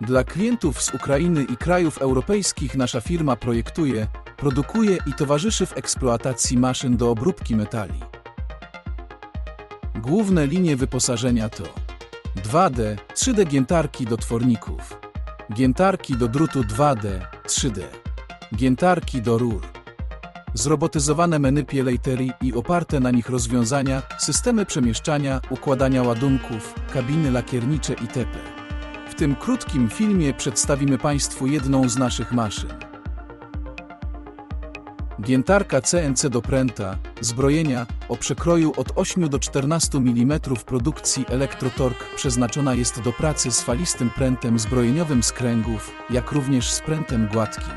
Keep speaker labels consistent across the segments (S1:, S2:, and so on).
S1: Dla klientów z Ukrainy i krajów europejskich nasza firma projektuje, produkuje i towarzyszy w eksploatacji maszyn do obróbki metali. Główne linie wyposażenia to 2D, 3D giętarki do tworników, giętarki do drutu 2D, 3D, giętarki do rur, zrobotyzowane manipulatory i oparte na nich rozwiązania, systemy przemieszczania, układania ładunków, kabiny lakiernicze itp. W tym krótkim filmie przedstawimy Państwu jedną z naszych maszyn. Giętarka CNC do pręta, zbrojenia o przekroju od 8 do 14 mm produkcji Elektrotork przeznaczona jest do pracy z falistym prętem zbrojeniowym z kręgów, jak również z prętem gładkim.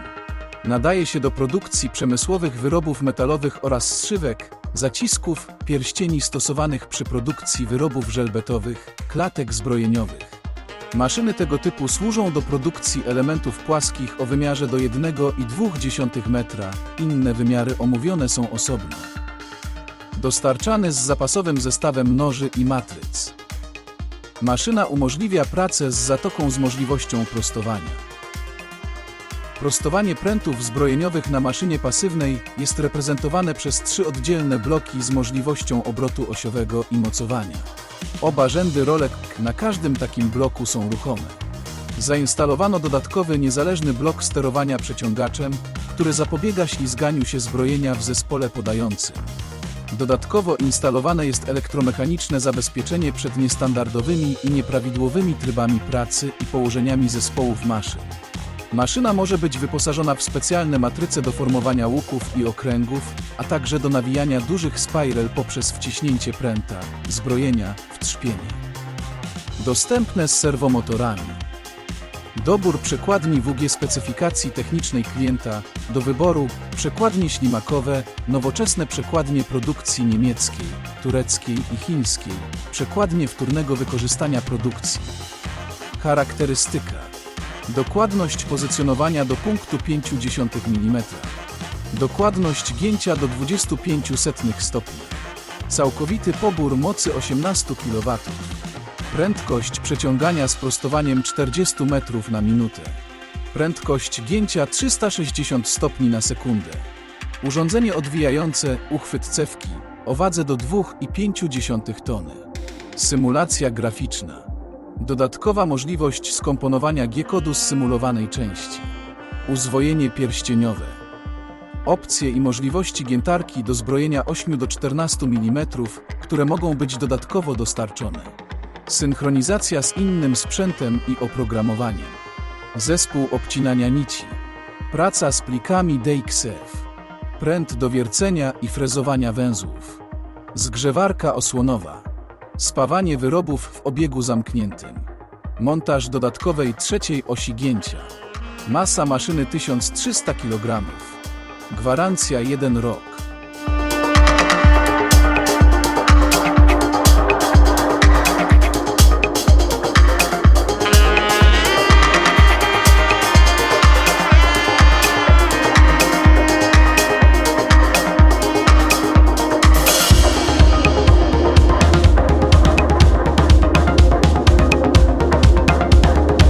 S1: Nadaje się do produkcji przemysłowych wyrobów metalowych oraz zszywek, zacisków, pierścieni stosowanych przy produkcji wyrobów żelbetowych, klatek zbrojeniowych. Maszyny tego typu służą do produkcji elementów płaskich o wymiarze do 1,2 metra, inne wymiary omówione są osobno. Dostarczany z zapasowym zestawem noży i matryc. Maszyna umożliwia pracę z zatoką z możliwością prostowania. Prostowanie prętów zbrojeniowych na maszynie pasywnej jest reprezentowane przez trzy oddzielne bloki z możliwością obrotu osiowego i mocowania. Oba rzędy rolek na każdym takim bloku są ruchome. Zainstalowano dodatkowy niezależny blok sterowania przeciągaczem, który zapobiega ślizganiu się zbrojenia w zespole podającym. Dodatkowo instalowane jest elektromechaniczne zabezpieczenie przed niestandardowymi i nieprawidłowymi trybami pracy i położeniami zespołów maszyn. Maszyna może być wyposażona w specjalne matryce do formowania łuków i okręgów, a także do nawijania dużych spiral poprzez wciśnięcie pręta, zbrojenia w trzpienie. Dostępne z serwomotorami. Dobór przekładni WG specyfikacji technicznej klienta, do wyboru przekładnie ślimakowe, nowoczesne przekładnie produkcji niemieckiej, tureckiej i chińskiej, przekładnie wtórnego wykorzystania produkcji. Charakterystyka Dokładność pozycjonowania do punktu 0,5 mm. Dokładność gięcia do 25 setnych stopni. Całkowity pobór mocy 18 kW. Prędkość przeciągania z prostowaniem 40 metrów na minutę. Prędkość gięcia 360 stopni na sekundę. Urządzenie odwijające, uchwyt cewki, o wadze do 2,5 tony. Symulacja graficzna. Dodatkowa możliwość skomponowania G-kodu z symulowanej części. Uzwojenie pierścieniowe. Opcje i możliwości giętarki do zbrojenia 8 do 14 mm, które mogą być dodatkowo dostarczone. Synchronizacja z innym sprzętem i oprogramowaniem. Zespół obcinania nici. Praca z plikami DXF. Pręt do wiercenia i frezowania węzłów. Zgrzewarka osłonowa. Spawanie wyrobów w obiegu zamkniętym. Montaż dodatkowej trzeciej osi gięcia. Masa maszyny 1300 kg. Gwarancja 1 rok.